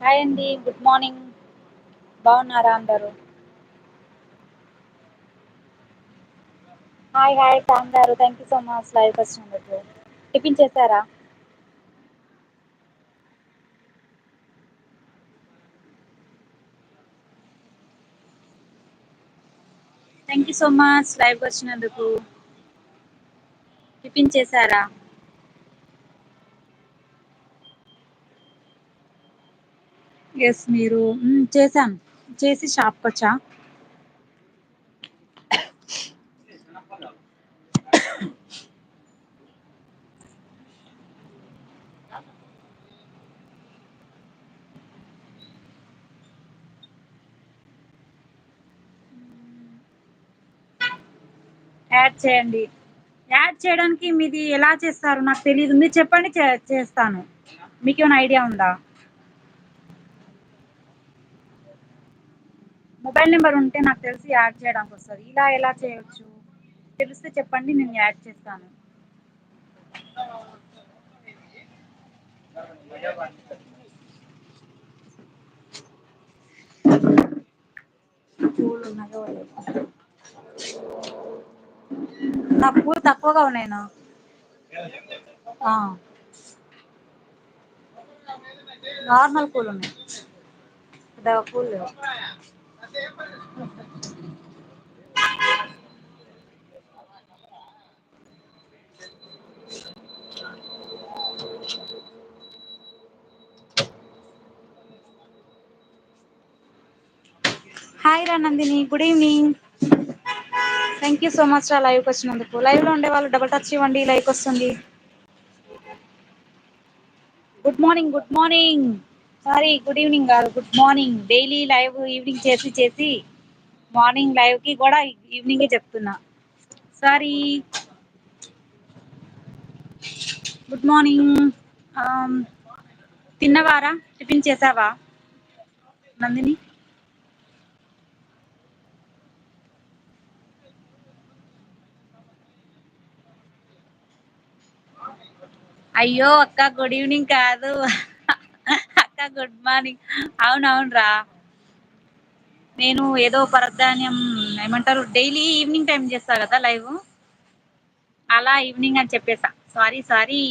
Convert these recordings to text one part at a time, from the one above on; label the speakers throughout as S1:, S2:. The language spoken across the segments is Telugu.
S1: హాయ్ అండి గుడ్ మార్నింగ్. బాగున్నారా అందరు? హాయ్ హాయ్ శ్యామ్ గారు thank you so much live వచ్చినందుకు టిఫిన్ చేశారా? Thank you so much live వచ్చినందుకు. టిఫిన్ చేసారా ఎస్ మీరు. చేశాం. చేసి షాప్కి వచ్చా? యాడ్ చేయండి. యాడ్ చేయడానికి మీది ఎలా చేస్తారు? నాకు తెలియదు మీరు చెప్పండి చే చేస్తాను. మీకేమైనా ఐడియా ఉందా? మొబైల్ నెంబర్ ఉంటే నాకు తెలిసి యాడ్ చేయడానికి వస్తుంది. ఇలా ఎలా చేయొచ్చు? తెలిస్తే చెప్పండి నేను యాడ్ చేస్తాను. పూలు నా పూలు తక్కువగా ఉన్నాయినా నార్మల్ పూలు ఉన్నాయి. పెద్దగా పూలు లేవు. హాయ్ రా Nandini good evening. Thank you so much రా లైవ్కి వచ్చినందుకు. లైవ్లో ఉండే వాళ్ళు డబల్ టచ్ ఇవ్వండి లైక్ వస్తుంది. Good morning good morning sorry good evening కాదు good morning daily live evening చేసి చేసి మార్నింగ్ లైవ్కి కూడా ఈవినింగే చెప్తున్నా. సారీ గుడ్ మార్నింగ్ తిన్నవారా? టిఫిన్ చేసావా? నందిని? అయ్యో అక్క గుడ్ ఈవినింగ్ కాదు. అక్క గుడ్ మార్నింగ్ అవును రా నేను ఏదో పరధాన్యం ఏమంటారు డైలీ ఈవినింగ్ టైం చేస్తా కదా లైవ్ అలా ఈవినింగ్ అని చెప్పేసా. సారీ సారీ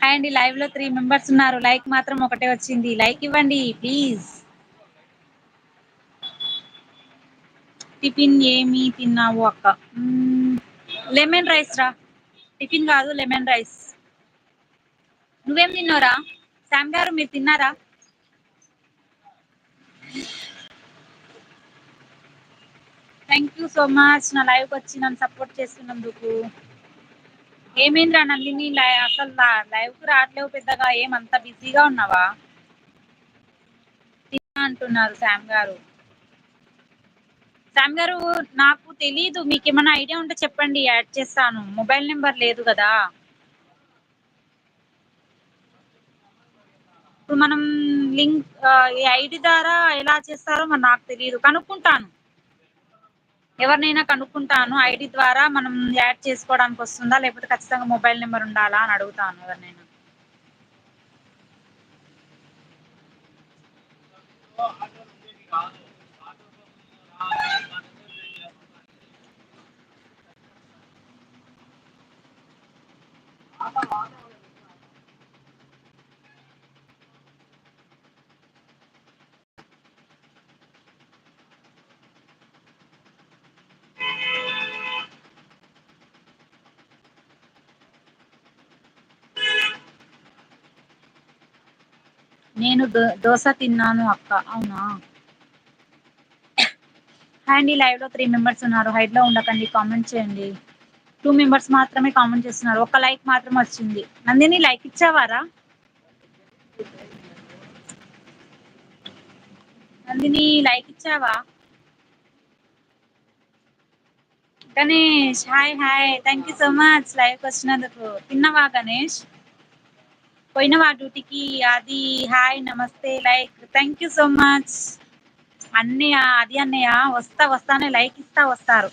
S1: హాయ్ అండి లైవ్లో త్రీ మెంబర్స్ ఉన్నారు. లైక్ మాత్రం ఒకటే వచ్చింది. లైక్ ఇవ్వండి ప్లీజ్ టిఫిన్ ఏమి తిన్నావు అక్క? లెమన్ రైస్ రా. టిఫిన్ కాదు లెమన్ రైస్. నువ్వేం తిన్నావురా? శామ్ గారు మీరు తిన్నారా? థ్యాంక్ యూ సో మచ్ నా లైవ్కి వచ్చి నన్ను సపోర్ట్ చేస్తున్నందుకు. ఏమైందిరా నందిని అసలు లైవ్కి రావట్లేవు పెద్దగా. ఏమంత బిజీగా ఉన్నావా? తిన్నా అంటున్నారు శామ్ గారు. శామ్ గారు నాకు తెలీదు. మీకు ఏమైనా ఐడియా ఉంటే చెప్పండి. యాడ్ చేస్తాను. మొబైల్ నెంబర్ లేదు కదా. ఇప్పుడు మనం లింక్ ఈ ఐడి ద్వారా ఎలా చేస్తారో మరి నాకు తెలియదు కనుక్కుంటాను. ఎవరినైనా కనుక్కుంటాను. ఐడి ద్వారా మనం యాడ్ చేసుకోవడానికి వస్తుందా? లేకపోతే ఖచ్చితంగా మొబైల్ నెంబర్ ఉండాలా అని అడుగుతాను ఎవరినైనా. నేను దోశ తిన్నాను అక్క. అవునా? హాయ్ అండి లైవ్లో త్రీ మెంబర్స్ ఉన్నారు. హైట్లో ఉండకండి కామెంట్ చేయండి. టూ మెంబర్స్ మాత్రమే కామెంట్ చేస్తున్నారు. ఒక లైక్ మాత్రమే వచ్చింది. నందిని లైక్ ఇచ్చావారా? నందిని లైక్ ఇచ్చావా? Ganesh hi hi. Thank you so much లైవ్కి వచ్చినందుకు. తిన్నవా గణేష్? పోయినవా డ్యూటీకి అది హాయ్ నమస్తే like thank you so much అన్నయ్య అది అన్నయ్య వస్తా వస్తానే లైక్ ఇస్తా వస్తారు.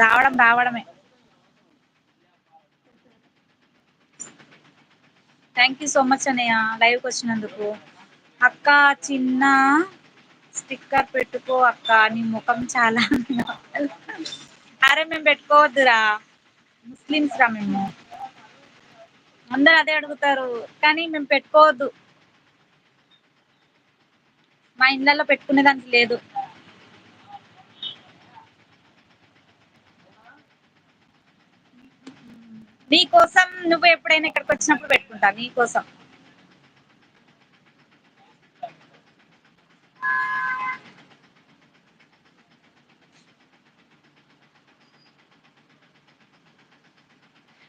S1: రావడం రావడమే. థ్యాంక్ యూ సో మచ్ అన్నయ్య లైవ్కి వచ్చినందుకు. అక్క చిన్న స్టిక్కర్ పెట్టుకో అక్క నీ ముఖం చాలా అరే మేము పెట్టుకోవద్దురా. ముస్లిమ్స్ రా మేము. అందరు అదే అడుగుతారు. కానీ మేము పెట్టుకోవద్దు. మా ఇళ్ళల్లో పెట్టుకునే దానికి లేదు. నీ కోసం నువ్వు ఎప్పుడైనా ఇక్కడికి వచ్చినప్పుడు పెట్టుకుంటా నీ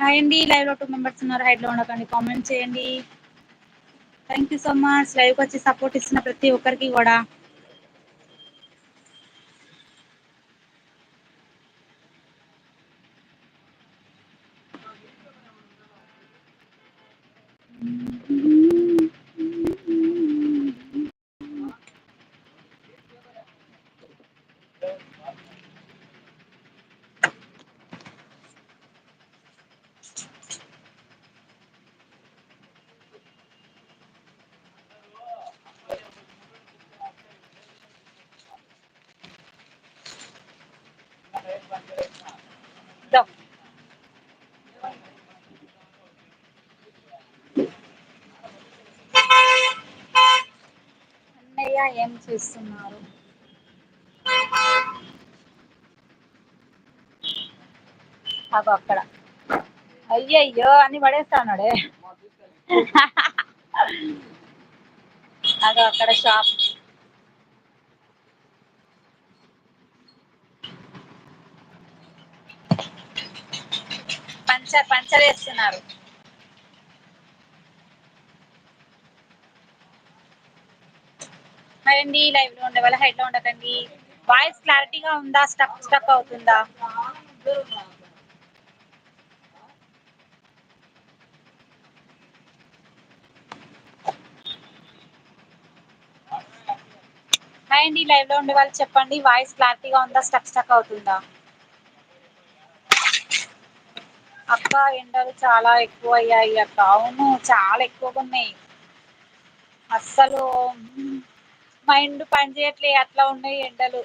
S1: హాయ్ అండి లైవ్లో టూ మెంబర్స్ ఉన్నారు హైడ్లో ఉండకండి కామెంట్ చేయండి. Thank you so much live వచ్చి సపోర్ట్ ఇస్తున్న ప్రతి ఒక్కరికి కూడా. దో. అన్నయ్య ఏం చేస్తున్నారు? అగో అక్కడ. అయ్యయ్యో అన్ని పడేస్తాన్నాడే అగో అక్కడ షాప్ పంచర్ పంచర్ వేస్తున్నారు. హాయ్ లైవ్లో ఉండే వాళ్ళ హైట్లో ఉండకండి. వాయిస్ క్లారిటీగా ఉందా? స్టక్ స్టక్ అవుతుందా? హాయ్ అండి లైవ్లో ఉండే వాళ్ళు చెప్పండి వాయిస్ క్లారిటీగా ఉందా? స్టక్ స్టక్ అవుతుందా? అక్క ఎండలు చాలా ఎక్కువ అయ్యాయి అక్క అవును చాలా ఎక్కువగా ఉన్నాయి. అస్సలు మైండ్ పని చేయట్లే అట్లా ఉన్నాయి ఎండలు.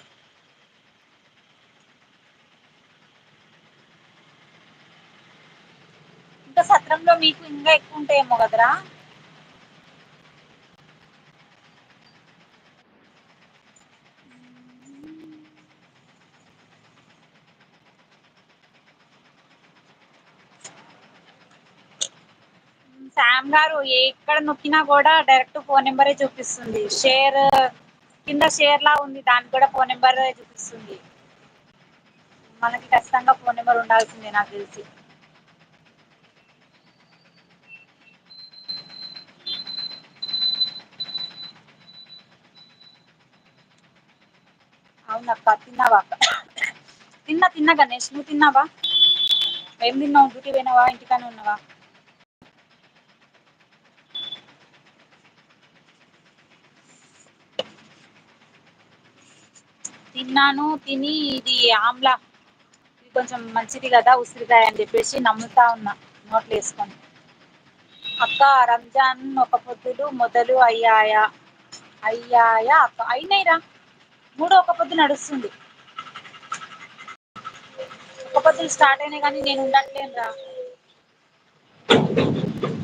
S1: ఇంకా సత్రంలో మీకు ఇంకా ఎక్కువ ఉంటాయేమో కదరా? శామ్ గారు ఎక్కడ నొక్కినా కూడా డైరెక్ట్ ఫోన్ నెంబరే చూపిస్తుంది. షేర్ కింద షేర్ లా ఉంది దానికి కూడా ఫోన్ నెంబర్ చూపిస్తుంది. మనకి ఖచ్చితంగా ఫోన్ నెంబర్ ఉండాల్సిందే నాకు తెలిసి. అవునక్క తిన్నావా? తిన్నా తిన్నా గణేష్ నువ్వు తిన్నావా? ఏం తిన్నావు? డ్యూటీ పోయినావా? ఇంటికానే ఉన్నావా? తిన్నాను తిని ఇది ఆమ్లా. ఇది కొంచెం మంచిది కదా ఉసిరికాయ అని చెప్పేసి నమ్ముతా ఉన్నా నోట్లు వేసుకొని. అక్క రంజాన్ ఒక పొద్దులు మొదలు అయ్యాయా? అయ్యాయా అక్క? అయినాయిరా. మూడో ఒక పొద్దు నడుస్తుంది. ఒక పొద్దులు స్టార్ట్ అయినాయి కానీ నేను ఉండట్లేను రా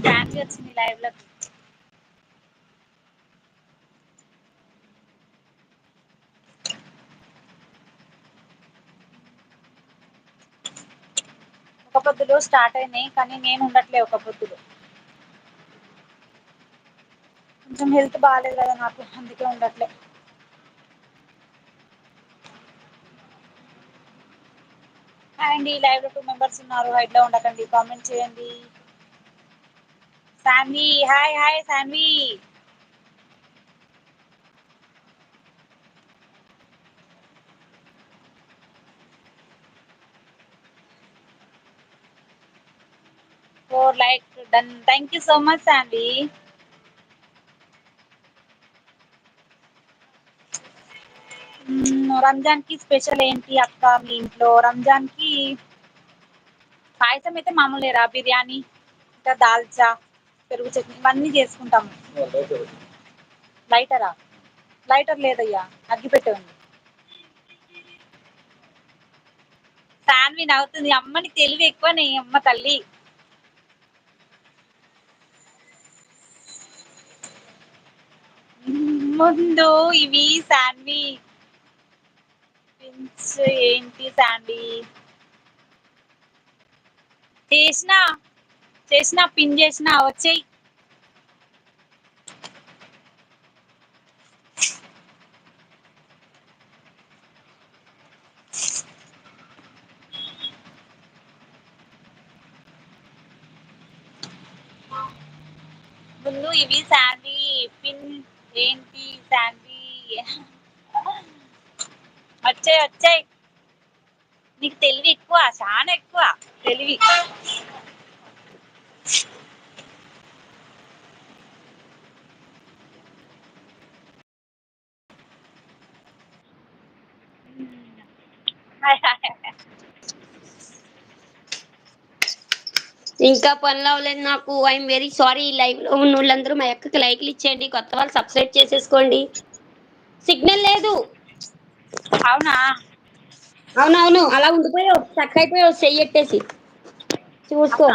S1: ఫ్యామిలీ వచ్చింది లైవ్ పొద్దులు స్టార్ట్ అయినాయి కానీ నేను ఉండట్లే ఒక పొద్దులు కొంచెం హెల్త్ బాగాలేదు కదా నాకు అందుకే ఉండట్లే. అండ్ ఈ లైవ్లో టూ మెంబర్స్ ఉన్నారు హైడ్లో ఉండకండి కామెంట్ చేయండి. Sanvi hi hi Sanvi. Four like done thank you so much Sandy రంజాన్కి special ఏంటి అక్క మీ ఇంట్లో? రంజాన్కి పాయసం అయితే మామూలేరా బిర్యానీ ఇంకా దాల్చా పెరుగు చట్నీ ఇవన్నీ చేసుకుంటాము. లైటరా లైటర్ లేదయ్యా అగ్గి పెట్టే ఉంది. సాన్వి నవ్వుతుంది అమ్మని తెలివి ఎక్కువ నీ అమ్మ తల్లి. ముందు ఇవి శాన్వి పిన్స్ ఏంటి శాండీ? చేసిన చేసిన పిన్ చేసిన వచ్చేయి. ముందు ఇవి శాండీ పిన్ ఏంటి శాండీ వచ్చాయి వచ్చాయి. నీకు తెలివి ఎక్కువ చాలా ఎక్కువ. తెలివి.
S2: ఇంకా పనులు అవ్వలేదు నాకు. ఐఎమ్ వెరీ సారీ లైవ్లో ఉన్న వాళ్ళందరూ మా అక్కకి లైక్లు ఇచ్చేయండి. కొత్త వాళ్ళు సబ్స్క్రైబ్ చేసేసుకోండి. సిగ్నల్ లేదు.
S1: అవునా?
S2: అవునవును. అలా ఉండిపోయావు. చక్క అయిపోయావు. చెయ్యెట్టేసి చూసుకో.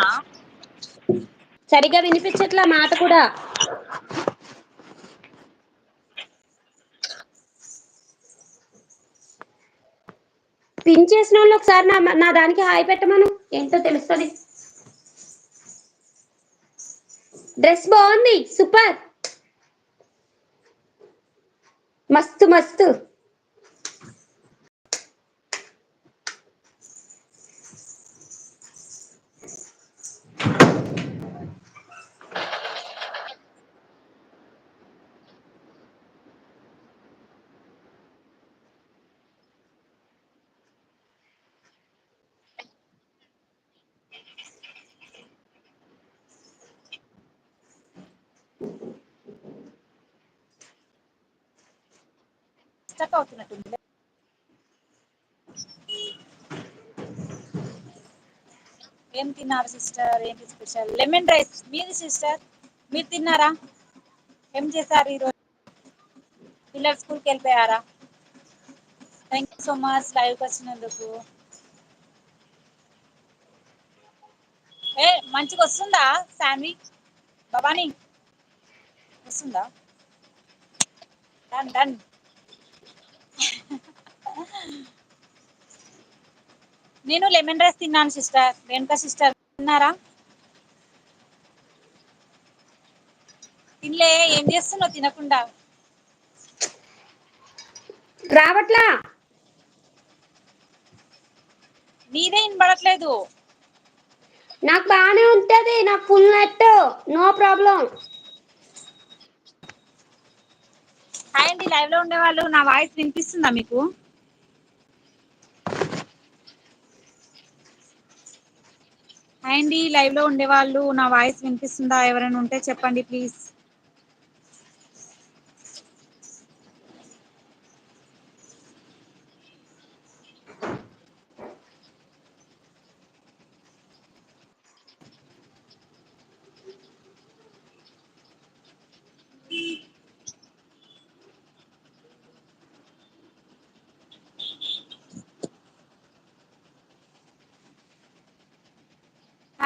S2: సరిగా వినిపించట్లా మాట కూడా? పిన్ చేసిన వాళ్ళు ఒకసారి నా నా దానికి హాయ్ పెట్టమను. ఏంటో తెలుస్తుంది. డ్రెస్ బాగుంది. సూపర్ మస్తు మస్తు.
S1: స్టక్ అవుతున్నట్టుంది. ఏం తిన్నారు సిస్టర్? ఏంటి స్పెషల్? Lemon rice. మీది సిస్టర్? మీరు తిన్నారా? ఏం చేశారు ఈరోజు? పిల్లలు స్కూల్కి వెళ్ళిపోయారా? థ్యాంక్ యూ సో మచ్ లైవ్కి వచ్చినందుకు. ఏ మంచిగా వస్తుందా శామి? భవానీ? వస్తుందా? డన్ డన్ నేను లెమన్ రైస్ తిన్నాను సిస్టర్ రేణుకా సిస్టర్ తిన్నారా తినలే ఏం చేస్తున్నావు? తినకుండా.
S2: రావట్లా?
S1: నీదే వినబడట్లేదు.
S2: నాకు బాగానే ఉంటది నాకు full net no problem
S1: hi అండి లైవ్లో ఉండేవాళ్ళు నా వాయిస్ వినిపిస్తుందా మీకు? హాయ్ అండి లైవ్లో ఉండేవాళ్ళు నా వాయిస్ వినిపిస్తుందా? ఎవరైనా ఉంటే చెప్పండి ప్లీజ్.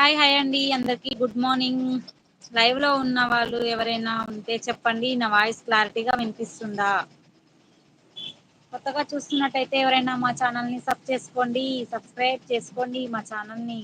S1: హాయ్ హాయ్ అండి. అందరికి గుడ్ మార్నింగ్. లైవ్లో ఉన్న వాళ్ళు ఎవరైనా ఉంటే చెప్పండి. నా వాయిస్ క్లారిటీగా వినిపిస్తుందా? కొత్తగా చూస్తున్నట్టయితే ఎవరైనా మా ఛానల్ని సబ్ చేసుకోండి సబ్స్క్రైబ్ చేసుకోండి మా ఛానల్ని ని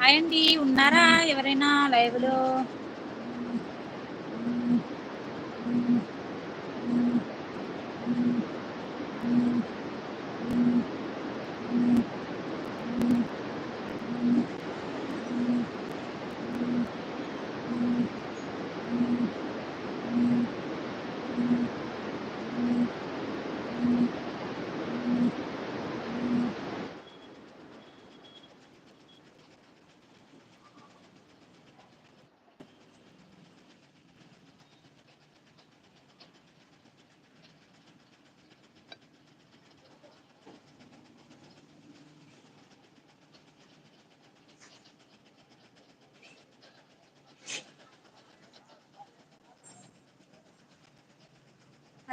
S1: హాయ్ అండి ఉన్నారా? ఎవరైనా లైవ్లో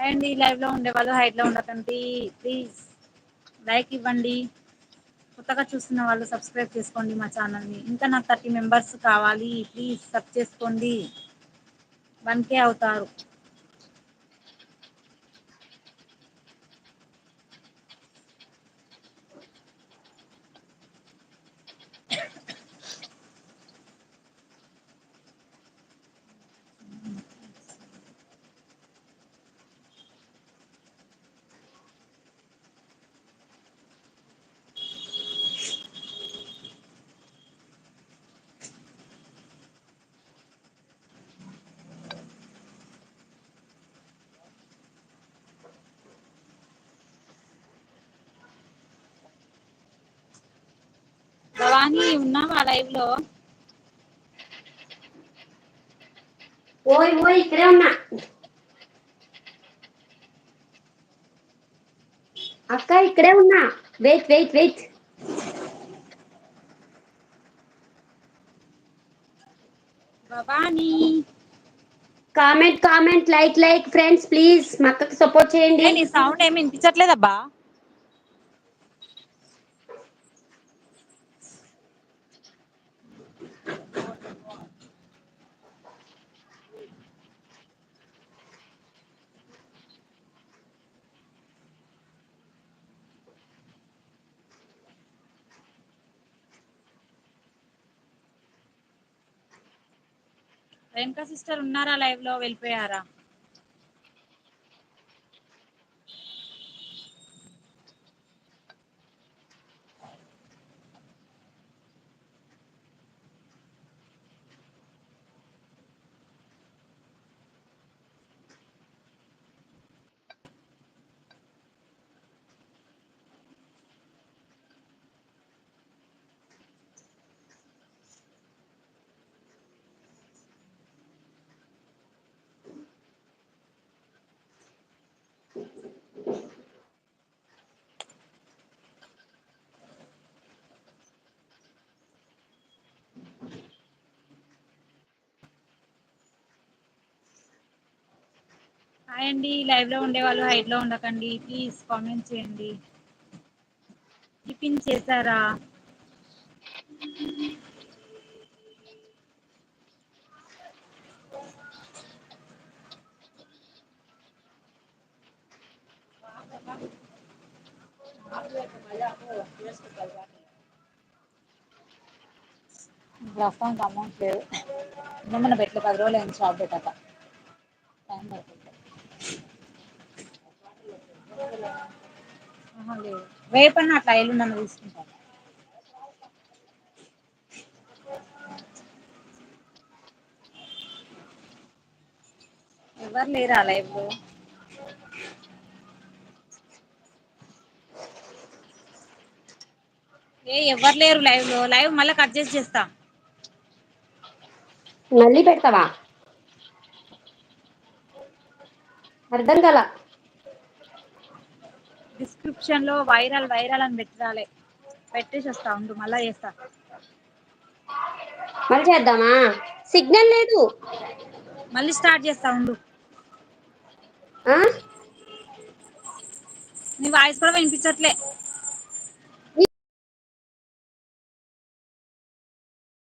S1: అండ్ ఈ లైవ్లో ఉండే వాళ్ళు హైట్లో ఉండకండి. ప్లీజ్ లైక్ ఇవ్వండి. కొత్తగా చూస్తున్న వాళ్ళు సబ్స్క్రైబ్ చేసుకోండి మా ఛానల్ని. ఇంకా నాకు థర్టీ మెంబర్స్ కావాలి. ప్లీజ్ సబ్ చేసుకోండి. వన్ కే అవుతారు. భవానీ ఉన్నావా లైవ్లో
S2: ఓయ్ ఓయ్ ఇక్కడే ఉన్నా. అక్క ఇక్కడే ఉన్నా. Wait wait wait.
S1: Bhavani.
S2: Comment comment like like friends please. మా అక్కకి సపోర్ట్ చేయండి.
S1: నీ సౌండ్ ఏమి వినిపించట్లేదబ్బా? రేణుకా సిస్టర్ ఉన్నారా లైవ్లో వెళ్ళిపోయారా? హాయ్ అండి. లైవ్లో ఉండే వాళ్ళు హైట్లో ఉండకండి. ప్లీజ్ కామెంట్ చేయండి. టిఫిన్ చేసారా ప్రస్తుతానికి అమౌంట్ లేదు. మన పెట్టలే పది రోజులు అయింది షాప్ పెట్టాక టైం పడుతుంది ఆహా లేదు రేపన్నా అట్లా ఎల్లుండన్న అన్నా తీసుకుంటాను. ఎవ్వరు లేరా లైవ్లో ఏ ఎవ్వరు లేరు లైవ్లో లైవ్ మళ్ళీ కట్ చేసి చేస్తా.
S2: మళ్ళీ పెడతావా? అర్థం
S1: కదా డిస్క్రిప్షన్లో వైరల్ వైరల్ అని పెట్టాలే పెట్టేసి వస్తా ఉండు మళ్ళా చేస్తా.
S2: మళ్ళీ చేద్దామా? సిగ్నల్ లేదు.
S1: మళ్ళీ స్టార్ట్ చేస్తా ఉండు. నీ వాయిస్ కూడా వినిపించట్లే.